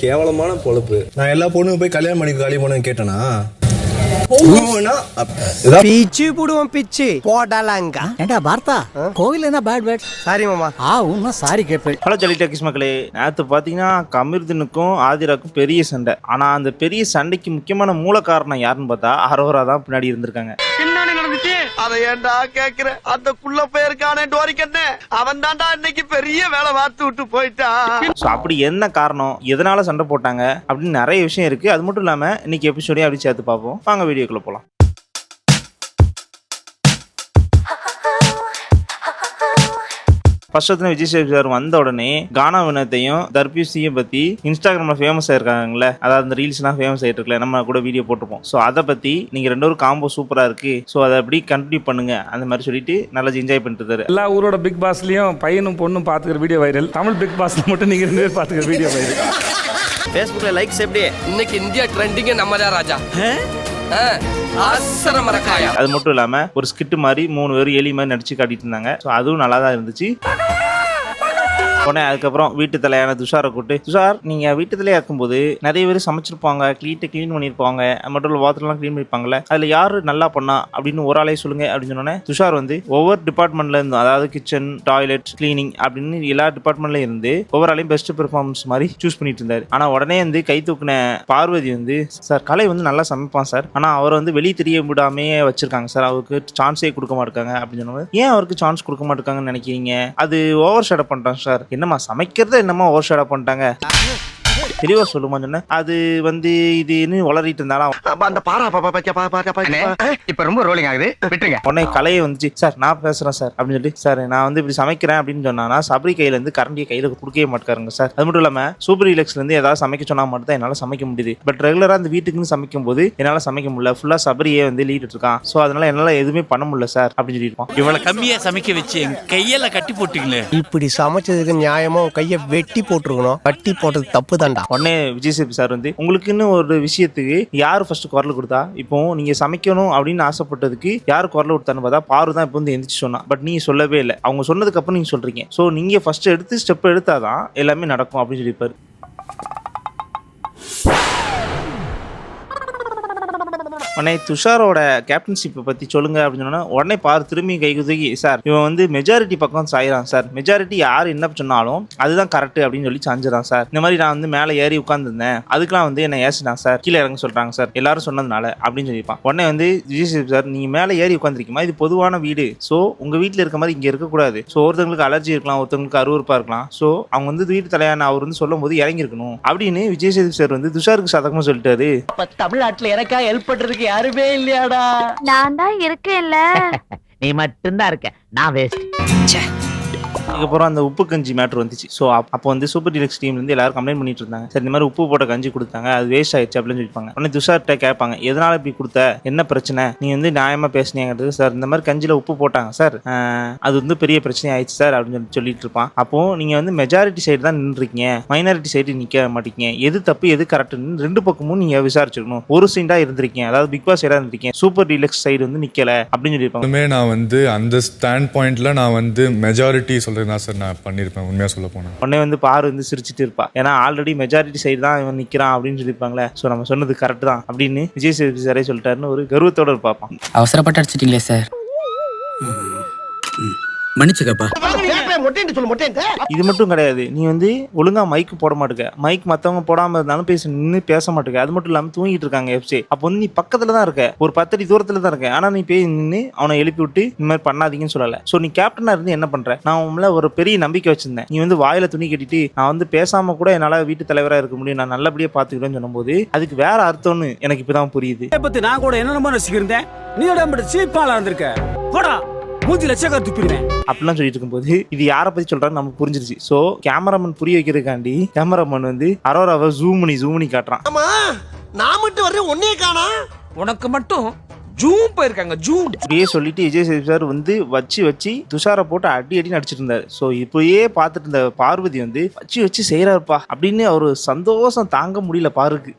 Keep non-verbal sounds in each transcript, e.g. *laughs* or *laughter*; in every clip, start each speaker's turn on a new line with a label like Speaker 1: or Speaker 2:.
Speaker 1: கேவலமான பொழப்பு. நான் எல்லா பொண்ணுங்க போய் கல்யாணம் பண்ணி காலி பண்ணு கேட்டேனா?
Speaker 2: பிச்சு புடுவோம் பிச்சு. போடலாங்க
Speaker 3: ஏண்டா பார்த்தா கோவில் என்ன பேட் பேட்
Speaker 2: சாரி மாமா.
Speaker 3: ஆ உன்ன சாரி கேட்பேன்.
Speaker 4: ஹலோ ஜலி டாக்கிஸ் மக்களே. நேற்று பார்த்தீங்கன்னா கமிர்தனுக்கும் ஆதிராக்கும் பெரிய சண்டை. ஆனால் அந்த பெரிய சண்டைக்கு முக்கியமான மூல காரணம் யாருன்னு பார்த்தா அரோரா தான் பின்னாடி இருந்திருக்காங்க.
Speaker 5: அதை ஏன்டா கேக்குற? அந்த குள்ள போயிருக்கானே டோரிக்கண்ணே அவன் தான்டா இன்னைக்கு பெரிய வேலை பார்த்து விட்டு போயிட்டான்
Speaker 4: அப்படி என்ன காரணம்? எதனால சண்டை போட்டாங்க? அப்படின்னு நிறைய விஷயம் இருக்கு. அது மட்டும் இல்லாமல் இன்னைக்கு எபிசோடையும் அப்படி சேர்த்து பார்ப்போம். வாங்க வீடியோக்குள்ள போகலாம் ஃபர்ஸ்ட் விஜய் சேது சார் வந்த உடனே கானா வினத்தையும் தர்பியூசியும் பத்தி இன்ஸ்டாகிராம்ல ஃபேமஸ் ஆயிருக்காங்கல்ல. அதாவது அந்த ரீல்ஸ்லாம் ஃபேமஸ் ஆயிட்டு இருக்குல்ல நம்ம கூட வீடியோ போட்டிருப்போம். ஸோ அதை பத்தி நீங்க ரெண்டு பேரும் காம்போ சூப்பரா இருக்கு. ஸோ அதை அப்படி கண்டினியூ பண்ணுங்க. அந்த மாதிரி சொல்லிட்டு நல்லா என்ஜாய் பண்ணிட்டு இருந்தாரு
Speaker 6: எல்லா ஊரோட பிக் பாஸ்லயும் பையனும் பொண்ணும் பாத்துக்கிற வீடியோ வைரல் தமிழ் பிக் பாஸ்ல மட்டும் நீங்க ரெண்டு பேர் பாத்துக்கிற வீடியோ வைரல்
Speaker 5: பேஸ்புக்ல லைக்ஸ் எப்படி?
Speaker 7: இன்னைக்கு இந்தியா ட்ரெண்டிங்க நம்ம தான் ராஜா
Speaker 4: அது மட்டும் இல்லாம ஒரு ஸ்கிட் மாதிரி மூணு பேரும் எலி மாதிரி நடிச்சு காட்டிட்டு இருந்தாங்க. ஸோ அதுவும் நல்லா தான் இருந்துச்சு. உடனே அதுக்கப்புறம் வீட்டு தலையான துஷாரை கூப்பிட்டு துஷார் நீங்க வீட்டு தலையா இருக்கும்போது நிறைய பேர் சமைச்சிருப்பாங்க க்ளீட்டை க்ளீன் பண்ணியிருப்பாங்க அது மட்டும் பாத்ரூம்லாம் க்ளீன் பண்ணிருப்பாங்கல்ல அதுல யாரு நல்லா பண்ணா? அப்படின்னு ஒரு ஆளே சொல்லுங்க அப்படின்னு சொன்னோன்னே துஷார் வந்து ஒவ்வொரு டிபார்ட்மெண்ட்ல இருந்தும் அதாவது கிச்சன் டாய்லெட் கிளீனிங் அப்படின்னு எல்லா டிபார்ட்மெண்ட்ல இருந்து ஒவ்வொரு ஆளையும் பெஸ்ட் பெர்ஃபார்மன்ஸ் மாதிரி சூஸ் பண்ணிட்டு இருந்தாரு. ஆனா உடனே வந்து கை தூக்குன பார்வதி வந்து சார் கலை வந்து நல்லா சமைப்பான் சார். ஆனா அவரை வந்து வெளியே தெரிய விடாமே வச்சிருக்காங்க சார். அவருக்கு சான்ஸே கொடுக்க மாட்டாங்க. அப்படின்னு சொன்னது ஏன் அவருக்கு சான்ஸ் கொடுக்க மாட்டாங்கன்னு நினைக்கிறீங்க? அது ஓவர் ஷேடப் பண்ணிட்டான் சார். என்னம்மா சமைக்கிறத என்னம்மா ஓவர் ஷேடாக பண்ணிட்டாங்க? தெளிவா சொல்லுமா சொன்னேன் அது வந்து இதுன்னு உளறிட்டு இருந்தாலும்
Speaker 5: அந்த பாரா
Speaker 2: இப்ப ரொம்ப ரோலிங் ஆகுது. விட்டுருங்க.
Speaker 4: உடனே கலையை வந்துச்சு. சார் நான் பேசுறேன் சார் அப்படின்னு சொல்லி சார் நான் வந்து இப்படி சமைக்கிறேன் அப்படின்னு சொன்னானா சபரி கையில இருந்து கரண்டியை கையில கொடுக்கவே மாட்டாருங்க சார். அது மட்டும் இல்லாம சூப்பர் இலக்ஸ்ல இருந்து ஏதாவது சமைக்க சொன்னா மட்டும் தான் என்னால சமைக்க முடியுது. பட் ரெகுலரா அந்த வீட்டுக்குன்னு சமைக்கும் போது என்னால சமைக்க முடியல. ஃபுல்லா சபரியே வந்து லீட் இருக்கான் சோ அதனால என்னால எதுவுமே பண்ண முடியல சார் அப்படின்னு சொல்லியிருப்பான்.
Speaker 8: இவ்வளவு கம்மியா சமைக்க வச்சு என் கையெல்லாம் கட்டி போட்டீங்களே.
Speaker 2: இப்படி சமைச்சதுக்கு நியாயமா கைய வெட்டி போட்டுருக்கணும். வட்டி போட்டது தப்பு தான்டா
Speaker 4: உடனே விஜய் சேபி சார் வந்து உங்களுக்குன்னு ஒரு விஷயத்துக்கு யார் ஃபர்ஸ்ட் குரல் கொடுத்தா? இப்போ நீங்க சமைக்கணும் அப்படின்னு ஆசைப்பட்டதுக்கு யார் குரல் கொடுத்தான்னு பார்த்தா பாரு தான் இப்போ வந்து எந்திரிச்சு சொன்னா. பட் நீங்க சொல்லவே இல்லை. அவங்க சொன்னதுக்கு அப்புறம் நீங்க சொல்றீங்க. ஸோ நீங்க ஃபர்ஸ்ட் எடுத்து ஸ்டெப் எடுத்தாதான் எல்லாமே நடக்கும் அப்படின்னு சொல்லியிருப்பாரு. உடனே துஷாரோட கேப்டன்ஷிப்பை பற்றி சொல்லுங்க அப்படின்னு சொன்னா உடனே பார் திரும்பி கை குதுகி சார் இவன் வந்து மெஜாரிட்டி பக்கம் சாயிறான் சார். மெஜாரிட்டி யார் என்ன சொன்னாலும் அதுதான் கரெக்ட் அப்படின்னு சொல்லி சாஞ்சிடான் சார். இந்த மாதிரி நான் வந்து மேலே ஏறி உட்காந்துருந்தேன் அதுக்கெல்லாம் வந்து என்னை ஏசினான் சார். கீழே இறங்க சொல்கிறாங்க சார். எல்லாரும் சொன்னதுனால அப்படின்னு சொல்லியிருப்பான் உடனே வந்து விஜய் சார் நீங்கள் மேலே ஏறி உட்காந்துருக்கீமா இது பொதுவான வீடு. ஸோ உங்கள் வீட்டில் இருக்க மாதிரி இங்கே இருக்கக்கூடாது. ஸோ ஒருத்தவங்களுக்கு அலர்ஜி இருக்கலாம் ஒருத்தவங்களுக்கு அருவறுப்பாக இருக்கலாம். ஸோ அவங்க வந்து வீட்டு தலையான அவர் வந்து சொல்லும் போது இறங்கியிருக்கணும். அப்படின்னு விஜய் சேது சார் வந்து துஷாருக்கு சதகமாக சொல்லிட்டாரு.
Speaker 3: தமிழ்நாட்டில் எனக்கா ஹெல்ப் பண்ணுறதுக்கு யாருமே இல்லையாடா.
Speaker 9: நான் தான் இருக்கேன்ல. *laughs*
Speaker 3: நீ மட்டும்தான் இருக்க. நான் வேஸ்ட்
Speaker 4: அதுக்கப்புறம் அந்த உப்பு கஞ்சி மேட்ரு வந்துச்சு. ஸோ அப்போ வந்து சூப்பர் டீலக்ஸ் டீம்ல இருந்து எல்லாரும் கம்ப்ளைண்ட் பண்ணிட்டு இருந்தாங்க. சரி இந்த மாதிரி உப்பு போட்ட கஞ்சி கொடுத்தாங்க. அது வேஸ்ட் ஆயிடுச்சு அப்படின்னு சொல்லிப்பாங்க. ஆனால் துஷார்கிட்ட கேட்பாங்க எதனால இப்படி கொடுத்த? என்ன பிரச்சனை? நீ வந்து நியாயமா பேசினீங்கிறது சார் இந்த மாதிரி கஞ்சியில் உப்பு போட்டாங்க சார் அது வந்து பெரிய பிரச்சனை ஆயிடுச்சு சார் அப்படின்னு சொல்லி சொல்லிட்டு இருப்பான். அப்போ நீங்க வந்து மெஜாரிட்டி சைடு தான் நின்றுருக்கீங்க. மைனாரிட்டி சைடு நிக்க மாட்டீங்க. எது தப்பு எது கரெக்ட்னு ரெண்டு பக்கமும் நீங்க விசாரிச்சுக்கணும். ஒரு சைடா இருந்திருக்கீங்க. அதாவது பிக் பாஸ் சைடா இருந்திருக்கீங்க. சூப்பர் டீலக்ஸ் சைடு வந்து நிக்கல அப்படின்னு சொல்லியிருப்பாங்க
Speaker 10: நான் வந்து அந்த ஸ்டாண்ட் பாயிண்ட்ல நான் வந்து மெஜாரிட்டி தான் சார் நான் பண்ணியிருப்பேன். உண்மையா சொல்ல போனேன்
Speaker 4: உடனே வந்து பாரு வந்து சிரிச்சிட்டு இருப்பா. ஏன்னா ஆல்ரெடி மெஜாரிட்டி சைடு தான் இவன் நிக்கிறான் அப்படின்னு சொல்லியிருப்பாங்களே. ஸோ நம்ம சொன்னது கரெக்ட் தான் அப்படின்னு விஜய் சேதுபதி சாரே சொல்லிட்டாருன்னு ஒரு கர்வத்தோட இருப்பாப்பான்
Speaker 8: அவசரப்பட்டு அடிச்சிட்டீங்களே சார் மன்னிச்சுக்கப்பா.
Speaker 2: மொட்டேன்னு சொல்லு மொட்டேன்ட்டு
Speaker 4: இது மட்டும் கிடையாது. நீ வந்து ஒழுங்கா மைக் போட மாட்டுக்க. மைக் மத்தவங்க போடாம இருந்தாலும் பேச நின்று பேச மாட்டுக்க. அது மட்டும் இல்லாம தூங்கிட்டு இருக்காங்க எஃப்சி அப்போ வந்து நீ பக்கத்துல தான் இருக்க. ஒரு பத்தடி தூரத்துல தான் இருக்க. ஆனா நீ போய் நின்று அவனை எழுப்பி விட்டு இந்த மாதிரி பண்ணாதீங்கன்னு சொல்லல. ஸோ நீ கேப்டனா இருந்து என்ன பண்ற? நான் உண்மையில ஒரு பெரிய நம்பிக்கை வச்சிருந்தேன். நீ வந்து வாயில துணி கட்டிட்டு நான் வந்து பேசாம கூட என்னால வீட்டு தலைவரா இருக்க முடியும். நான் நல்லபடியா பாத்துக்கிறேன்னு சொல்லும்போது அதுக்கு வேற அர்த்தம்னு எனக்கு இப்பதான் புரியுது.
Speaker 8: பத்தி நான் கூட என்னென்னமோ ரசிக்கிறேன் நீ உடம்பு சீப்பாலா இருந்திருக்க? போடா. மூஞ்சி லட்சக்கா துப்பிடுவேன்.
Speaker 4: அப்படிலாம் சொல்லிட்டு இருக்கும்போது இது யாரை பத்தி சொல்றான்னு நமக்கு புரிஞ்சிருச்சு. ஸோ கேமராமேன் புரிய வைக்கிறதுக்காண்டி கேமராமேன் வந்து அரோராவை ஜூம் பண்ணி ஜூம் பண்ணி காட்டுறான்.
Speaker 5: ஆமா நான் மட்டும் வர்றேன் ஒன்னே காணா
Speaker 7: உனக்கு மட்டும் ஜூம் போயிருக்காங்க ஜூம்
Speaker 4: இப்படியே சொல்லிட்டு விஜய் சேது சார் வந்து வச்சு வச்சு துஷாரை போட்டு அடி அடி நடிச்சிட்டு இருந்தாரு ஸோ இப்படியே பார்த்துட்டு இருந்த பார்வதி வந்து வச்சு வச்சு செய்யறாருப்பா அப்படின்னு அவர் சந்தோஷம் தாங்க முடியல பாருக்கு.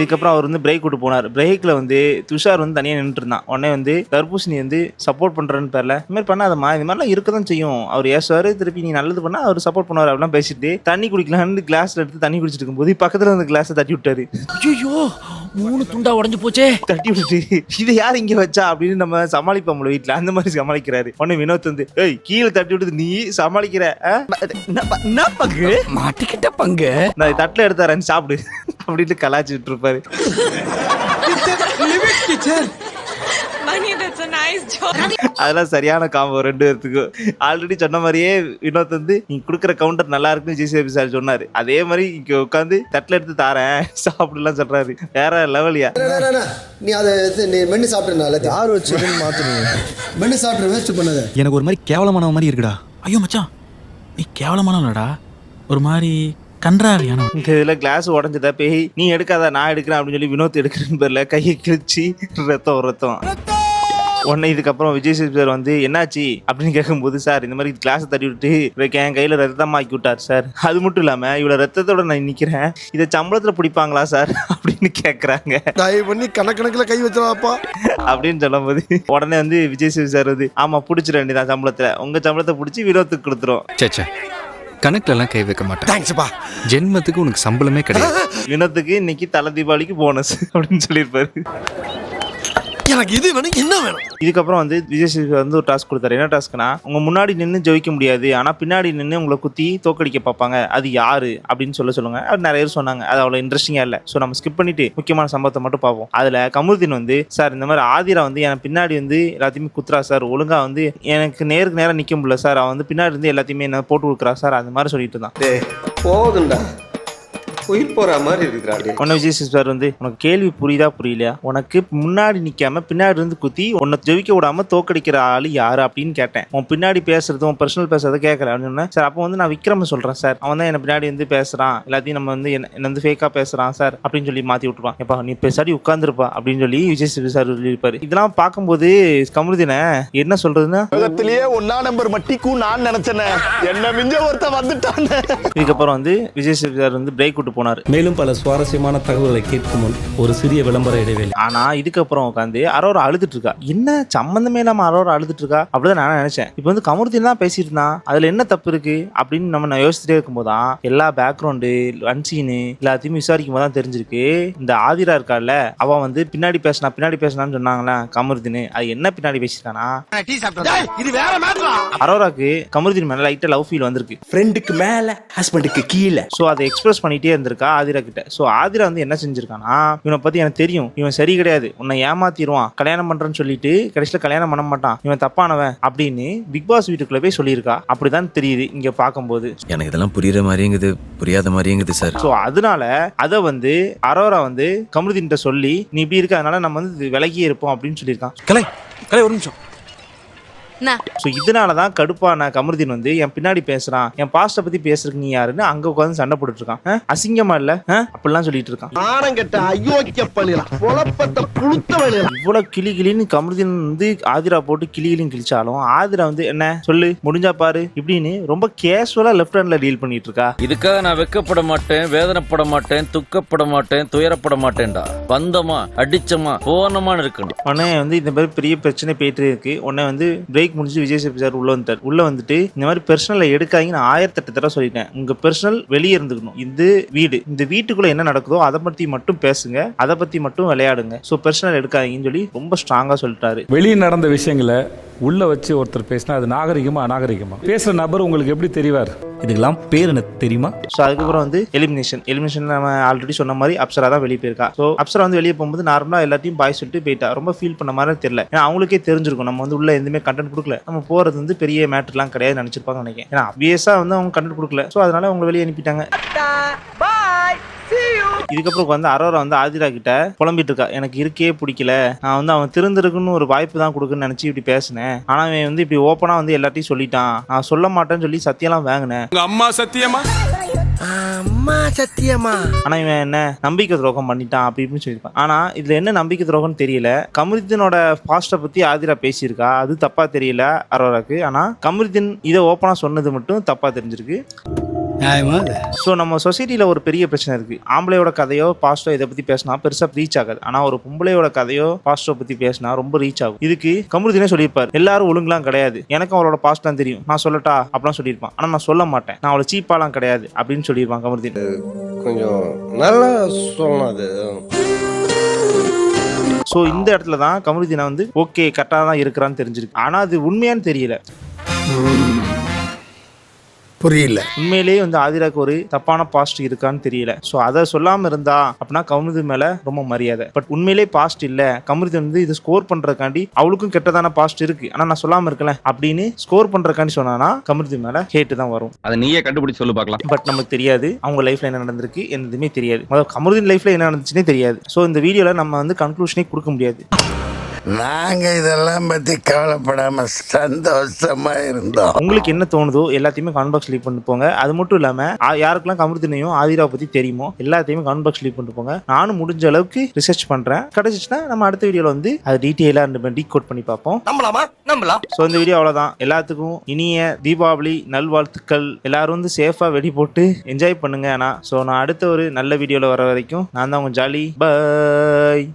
Speaker 4: இதுக்கப்புறம் அவர் வந்து பிரேக் விட்டு போனார். பிரேக்ல வந்து துஷார் வந்து தனியாக நின்றுட்டு இருந்தான். உடனே வந்து தர்பூசணி வந்து சப்போர்ட் பண்றேன்னு பேர்ல இந்த மாதிரி பண்ணாதம்மா இது மாதிரிலாம் இருக்க தான் செய்யும். அவர் ஏசுவாரு திருப்பி நீ நல்லது பண்ணா அவர் சப்போர்ட் பண்ணுவார் அப்படிலாம் பேசிட்டு தண்ணி குடிக்கலாம்னு கிளாஸ்ல எடுத்து தண்ணி குடிச்சிட்டு இருக்கும்போது பக்கத்துல அந்த கிளாஸை தட்டி விட்டாரு.
Speaker 3: ஐயோ மூணு துண்டா உடைஞ்சு போச்சே.
Speaker 4: தட்டி விட்டுட்டு இது யார் இங்க வச்சா அப்படின்னு நம்ம சமாளிப்போம்ல வீட்ல. அந்த மாதிரி சமாளிக்கிறாரு. உடனே வினோத் வந்து ஏய் கீழே தட்டி விட்டு நீ சமாளிக்கிற? என்ன பங்கு?
Speaker 3: மாட்டிக்கிட்ட பங்கு.
Speaker 4: நான் தட்டில் எடுத்தாரன் சாப்பிடு. அப்படின்னு கலாச்சிட்டு இருப்பாரு அதெல்லாம் சரியான காம்போ ரெண்டு பேர்த்துக்கும். ஆல்ரெடி சொன்ன மாதிரியே வினோத் வந்து நீ கொடுக்குற கவுண்டர் நல்லா இருக்குன்னு ஜிசிபி சார் சொன்னாரு. அதே மாதிரி இங்க உட்காந்து தட்டில் எடுத்து தாரேன். சாப்பிடலாம் சொல்றாரு. வேற லெவலியா
Speaker 5: நீ அதை நீ மென்னு சாப்பிட்டு
Speaker 1: யார் வச்சதுன்னு *laughs* மாத்துறீங்க
Speaker 5: மென்னு சாப்பிட்டு வேஸ்ட் பண்ணாத.
Speaker 8: எனக்கு ஒரு மாதிரி கேவலமான மாதிரி இருக்குடா. ஐயோ மச்சான். நீ கேவலமானவனடா. ஒரு மாதிரி கன்றாவியான
Speaker 4: இந்த இதுல கிளாஸ் உடஞ்சதா பேய் நீ எடுக்காத நான் எடுக்கிறேன் அப்படின்னு சொல்லி வினோத் எடுக்கிறேன்னு பேர்ல கையை கிழிச்சு ரத்தம் ரத்தம். உடனே இதுக்கப்புறம் விஜய் சேது சார் வந்து என்னாச்சு? அப்படின்னு கேட்கும்போது சார் இந்த மாதிரி கிளாஸ் தட்டி விட்டு என் கையில ரத்தம் ஆக்கி விட்டார் சார். அது மட்டும் இல்லாம இவ்வளவு ரத்தத்தோட நான் நிக்கிறேன் இதை சம்பளத்துல பிடிப்பாங்களா சார்? அப்படின்னு கேக்குறாங்க.
Speaker 5: தயவு பண்ணி கணக்கணக்கில் கை வச்சிடாப்பா
Speaker 4: அப்படின்னு சொல்லும்போது உடனே வந்து விஜய் சேது சார் வந்து ஆமா பிடிச்சிட வேண்டியதான் சம்பளத்துல. உங்க சம்பளத்தை பிடிச்சி வினோத்துக்கு கொடுத்துரும்.
Speaker 7: சேச்சே கணக்குலலாம் கை வைக்க மாட்டேன்.
Speaker 5: தேங்க்ஸ்ப்பா
Speaker 7: ஜென்மத்துக்கு உனக்கு சம்பளமே கிடையாது. *laughs*
Speaker 4: வினோத்துக்கு இன்னைக்கு தலை தீபாவளிக்கு போனஸ் அப்படின்னு சொல்லியிருப்பாரு.
Speaker 5: எனக்கு இது வேணும் என்ன வேணும்?
Speaker 4: இதுக்கப்புறம் வந்து விஜய் சேது வந்து ஒரு டாஸ்க் கொடுத்தாரு. என்ன டாஸ்க்னா உங்க முன்னாடி நின்று ஜெயிக்க முடியாது ஆனா பின்னாடி நின்று உங்களை குத்தி தோக்கடிக்க பார்ப்பாங்க. அது யாரு? அப்படின்னு சொல்ல சொல்லுங்க. அது நிறைய பேர் சொன்னாங்க. அது அவ்வளவு இன்ட்ரெஸ்டிங்கா இல்ல. ஸோ நம்ம ஸ்கிப் பண்ணிட்டு முக்கியமான சம்பவத்தை மட்டும் பார்ப்போம். அதுல கமுருதீன் வந்து சார் இந்த மாதிரி ஆதிரா வந்து எனக்கு பின்னாடி வந்து எல்லாத்தையுமே குத்துறா சார். ஒழுங்கா வந்து எனக்கு நேருக்கு நேரம் நிக்க முடியல சார். அவன் வந்து பின்னாடி இருந்து எல்லாத்தையுமே என்ன போட்டு கொடுக்குறா சார். அந்த மாதிரி சொல்லிட்டு இருந்தான்.
Speaker 5: போதுண்டா உயிர் போற மாதிரி இருக்கிறாரு
Speaker 4: உன்ன விஜய் சார் வந்து உனக்கு கேள்வி புரியுதா புரியலையா? உனக்கு முன்னாடி நிக்காம பின்னாடி இருந்து குத்தி உன்னை ஜெயிக்க விடாம தோக்கடிக்கிற ஆளு யாரு அப்படின்னு கேட்டேன். உன் பின்னாடி பேசுறது உன் பர்சனல் பேசுறத கேட்கல அப்படின்னு சொன்னேன். சார் அப்போ வந்து நான் விக்ரம் சொல்றேன் சார். அவன் தான் என்ன பின்னாடி வந்து பேசுறான். எல்லாத்தையும் நம்ம வந்து என்ன என்ன வந்து ஃபேக்கா பேசுறான் சார் அப்படின்னு சொல்லி மாத்தி விட்டுருவான். எப்பா நீ பேசாடி உட்காந்துருப்பா அப்படின்னு சொல்லி விஜய் சேது சார் சொல்லியிருப்பாரு. இதெல்லாம் பார்க்கும்போது கமருதின என்ன சொல்றதுன்னா?
Speaker 5: உலகத்திலேயே ஒன்னா நம்பர் மட்டிக்கும் நான் நினைச்சேனே. என்ன மிஞ்ச ஒருத்த வந்துட்டானே.
Speaker 4: இதுக்கப்புறம் வந்து விஜய் சேது சார் வந்து பிரேக் விட்டு போனாரு.
Speaker 8: மேலும் பல சுவாரஸ்யமான தகவல்களை கேட்கும் முன் ஒரு சிறிய விளம்பர இடைவேளை.
Speaker 4: ஆனா இதுக்கப்புறம் உட்காந்து அரோரா அழுதுட்டு இருக்கா. என்ன சம்மந்தமே இல்லாம அரோரா அழுதுட்டு இருக்கா? அப்படிதான் நான் நினைச்சேன். இப்போ வந்து கமருதீன் தான் பேசிட்டு இருந்தான். அதுல என்ன தப்பு இருக்கு? அப்படின்னு நம்ம நான் யோசிச்சுட்டே இருக்கும்போது தான் எல்லா பேக்ரவுண்டு அன்சீனு எல்லாத்தையும் விசாரிக்கும் போது தான் தெரிஞ்சிருக்கு. இந்த ஆதிரா இருக்கால அவ வந்து பின்னாடி பேசினா பின்னாடி பேசினான்னு சொன்னாங்களே கமருதீன். அது என்ன பின்னாடி பேசியிருக்கானா?
Speaker 5: இது வேற மேட்டரா
Speaker 4: அரோராக்கு கமருதீன் மேல லைட்டா லவ் ஃபீல் வந்திருக்கு.
Speaker 8: ஃப்ரெண்டுக்கு மேல ஹஸ்பண்டுக்கு கீழே.
Speaker 4: ஸோ அதை எக்ஸ்பிரஸ் பண்ணிட்டே இருந்திருக்கா ஆதிரா கிட்ட. ஸோ ஆதிரா வந்து என்ன செஞ்சிருக்கானா இவனை பத்தி எனக்கு தெரியும். இவன் சரி கிடையாது. உன்னை ஏமாத்திடுவான் கல்யாணம் பண்றேன்னு சொல்லிட்டு கடைசியில் கல்யாணம் பண்ண மாட்டான். இவன் தப்பானவன் அப்படின்னு பிக் பாஸ் வீட்டுக்குள்ள போய் சொல்லியிருக்கா. அப்படிதான் தெரியுது இங்க பார்க்கும்போது.
Speaker 7: எனக்கு இதெல்லாம் புரியுற மாதிரியுங்குது புரியாத மாதிரியுங்குது சார்.
Speaker 4: ஸோ அதனால அதை வந்து அரோரா வந்து கமருதீன்கிட்ட சொல்லி நீ இப்படி இருக்க அதனால நம்ம வந்து விலகியே இருப்போம் அப்படின்னு சொல்லியிருக்கான்.
Speaker 8: கலை கலை ஒரு நிமிஷம்.
Speaker 4: ஸோ இதனால தான் கடுப்பான கமருதீன் வந்து என் பின்னாடி பேசுறான். என் பாஸ்ட்டை பத்தி பேசுறதுக்கு நீ யாருன்னு அங்க உட்காந்து சண்டை போட்டுட்டு இருக்கான்? அசிங்கமா இல்ல? அப்படிலாம் சொல்லிட்டு இருக்கான். இவ்வளவு கிளி கிளின்னு கமருதீன் வந்து ஆதிரா போட்டு கிளி கிளின்னு கிழிச்சாலும் ஆதிரா வந்து என்ன? சொல்லு முடிஞ்சா பாரு. இப்படின்னு ரொம்ப கேஷுவலா லெஃப்ட் ஹேண்ட்ல டீல் பண்ணிட்டு இருக்கா
Speaker 11: இதுக்காக நான் வெக்கப்பட மாட்டேன் வேதனைப்பட மாட்டேன் துக்கப்பட மாட்டேன் துயரப்பட மாட்டேன்டா. வந்தமா அடிச்சமா போனமான்னு இருக்கணும்.
Speaker 4: உடனே வந்து இந்த மாதிரி பெரிய பிரச்சனை போயிட்டு இருக்கு. உடனே வந்து பிரேக் முடிஞ்சு விஜய் சேபி சார் உள்ள வந்துட்டார். உள்ள வந்துட்டு இந்த மாதிரி பெர்சனலை எடுக்காதீங்க நான் ஆயிரத்தெட்டு தடவை சொல்லிட்டேன். உங்க பெர்சனல் வெளியே இருந்துக்கணும். இது வீடு. இந்த வீட்டுக்குள்ள என்ன நடக்குதோ அதை பத்தி மட்டும் பேசுங்க. அதை பத்தி மட்டும் விளையாடுங்க. ஸோ பெர்சனல் எடுக்காதீங்கன்னு சொல்லி ரொம்ப ஸ்ட்ராங்கா சொல்லிட்டாரு.
Speaker 6: வெளியே நடந்த விஷயங்களை உள்ள வச்சு ஒருத்தர் பேசினா அது நாகரிகமா அநாகரிகமா? பேசுற நபர் உங்களுக்கு எப்படி தெரிவார்?
Speaker 8: இதுக்கெல்லாம் பேர் எனக்கு தெரியுமா?
Speaker 4: ஸோ அதுக்கப்புறம் வந்து எலிமினேஷன் எலிமினேஷன் நம்ம ஆல்ரெடி சொன்ன மாதிரி அப்சரா தான் வெளியே போயிருக்கா. ஸோ அப்சரா வந்து வெளியே போகும்போது நார்மலாக எல்லாத்தையும் பாய் சொல்லிட்டு போயிட்டா. ரொம்ப ஃபீல் பண்ண மாதிரி தெரியல. ஏன்னா அவங்களுக்கே தெரிஞ்சிருக்கும். நம்ம வந்து உள்ள எதுவுமே கண்டென்ட் கொடுக்கல. நம்ம போறது வந்து பெரிய மேட்டர்லாம் கிடையாது நினைச்சிருப்பாங்க நினைக்கிறேன். ஏன்னா அபியஸா வந்து அவங்க கண்டென்ட் கொடுக்கல. ஸோ அதனால அவங்க வெளியே அனுப்பிட்டாங்க. இதுக்கப்புறம் வந்து அரோரா வந்து ஆதிரா கிட்ட புலம்பிட்டு இருக்கா. எனக்கு இருக்கே பிடிக்கல. நான் வந்து அவன் திருந்திருக்குன்னு ஒரு வாய்ப்பு தான் கொடுக்குன்னு நினைச்சு இப்படி பேசினேன். ஆனா அவன் வந்து இப்படி ஓப்பனா வந்து எல்லாத்தையும் சொல்லிட்டான். நான் சொல்ல மாட்டேன்னு சொல்லி சத்தியம்லாம் வாங்கினேன்.
Speaker 8: உங்க அம்மா சத்தியமா?
Speaker 5: அம்மா சத்தியமா
Speaker 4: ஆனா இவன் என்ன நம்பிக்கை துரோகம் பண்ணிட்டான் அப்படி இப்படின்னு சொல்லியிருப்பான். ஆனா இதுல என்ன நம்பிக்கை துரோகம்னு தெரியல. கமருதீனோட பாஸ்ட பத்தி ஆதிரா பேசியிருக்கா. அது தப்பா தெரியல அரோராக்கு. ஆனா கமருதீன் இதை ஓப்பனா சொன்னது மட்டும் தப்பா தெரிஞ்சிருக்கு.
Speaker 5: நியாயமா
Speaker 4: ஸோ நம்ம சொசைட்டியில் ஒரு பெரிய பிரச்சனை இருக்கு. ஆம்பளையோட கதையோ பாஸ்டோ இதை பத்தி பேசினா பெருசா ரீச் ஆகாது. ஆனா ஒரு பொம்பளையோட கதையோ பாஸ்டோ பத்தி பேசினா ரொம்ப ரீச் ஆகும். இதுக்கு கமருதினே சொல்லியிருப்பாரு. எல்லாரும் ஒழுங்குலாம் கிடையாது. எனக்கும் அவளோட பாஸ்ட்லாம் தெரியும். நான் சொல்லட்டா? அப்படிலாம் சொல்லியிருப்பான். ஆனா நான் சொல்ல மாட்டேன். நான் அவளை சீப்பாலாம் கிடையாது. அப்படின்னு சொல்லியிருப்பான் கமருதீன்.
Speaker 2: கொஞ்சம் நல்லா சொன்னது
Speaker 4: ஸோ இந்த இடத்துல தான் கமருதீனை வந்து ஓகே கரெக்டாக தான் இருக்கிறான்னு தெரிஞ்சிருக்கு. ஆனா அது உண்மையான்னு தெரியல.
Speaker 5: புரியல.
Speaker 4: உண்மையிலேயே வந்து ஆதிராக்கு ஒரு தப்பான பாஸ்ட் இருக்கான்னு தெரியல. ஸோ அதை சொல்லாம இருந்தா அப்படின்னா கமருதி மேல ரொம்ப மரியாதை. பட் உண்மையிலேயே பாஸ்ட் இல்ல. கமருதி வந்து இதை ஸ்கோர் பண்றதுக்காண்டி அவளுக்கும் கெட்டதான பாஸ்ட் இருக்கு. ஆனா நான் சொல்லாம இருக்கல. அப்படின்னு ஸ்கோர் பண்றதுக்காண்டி சொன்னானா கமருதி மேல ஹேட்டு தான் வரும்.
Speaker 11: அதை நீயே கண்டுபிடிச்சு சொல்லு பார்க்கலாம்.
Speaker 4: பட் நமக்கு தெரியாது. அவங்க லைஃப்ல என்ன நடந்திருக்கு எதுவுமே தெரியாது. முதல்ல கமருதின் லைஃப்ல என்ன நடந்துச்சுன்னே தெரியாது. ஸோ இந்த வீடியோல நம்ம வந்து கன்க்ளூஷனே கொடுக்க முடியாது.
Speaker 5: நாங்க இதெல்லாம் பத்தி கவலைப்படாம சந்தோஷமா இருந்தோம்.
Speaker 4: உங்களுக்கு என்ன தோணுதோ எல்லாத்தையுமே கமெண்ட் பாக்ஸ் லீவ் பண்ணிட்டு போங்க. அது மட்டும் இல்லாம ஆ- யாருக்கெல்லாம் கமருதினையும் ஆதிராவை பத்தி தெரியுமோ எல்லாத்தையுமே கமெண்ட் பாக்ஸ் லீவ் பண்ணிட்டு போங்க. நானும் முடிஞ்ச அளவுக்கு ரிசர்ச் பண்றேன். கிடைச்சிச்சுன்னா நம்ம அடுத்த வீடியோல வந்து அது டீட்டெயிலாக டீ கோட் பண்ணி பார்ப்போம்.
Speaker 7: நம்பலாமா? நம்பலாம்
Speaker 4: ஸோ இந்த வீடியோ அவ்வளோதான் எல்லாத்துக்கும் இனிய தீபாவளி நல்வாழ்த்துக்கள். எல்லாரும் வந்து சேஃபாக வெடி போட்டு என்ஜாய் பண்ணுங்க. ஆனால் ஸோ நான் அடுத்த ஒரு நல்ல வீடியோவில் வர வரைக்கும் நான் தான் உங்க ஜாலி. பை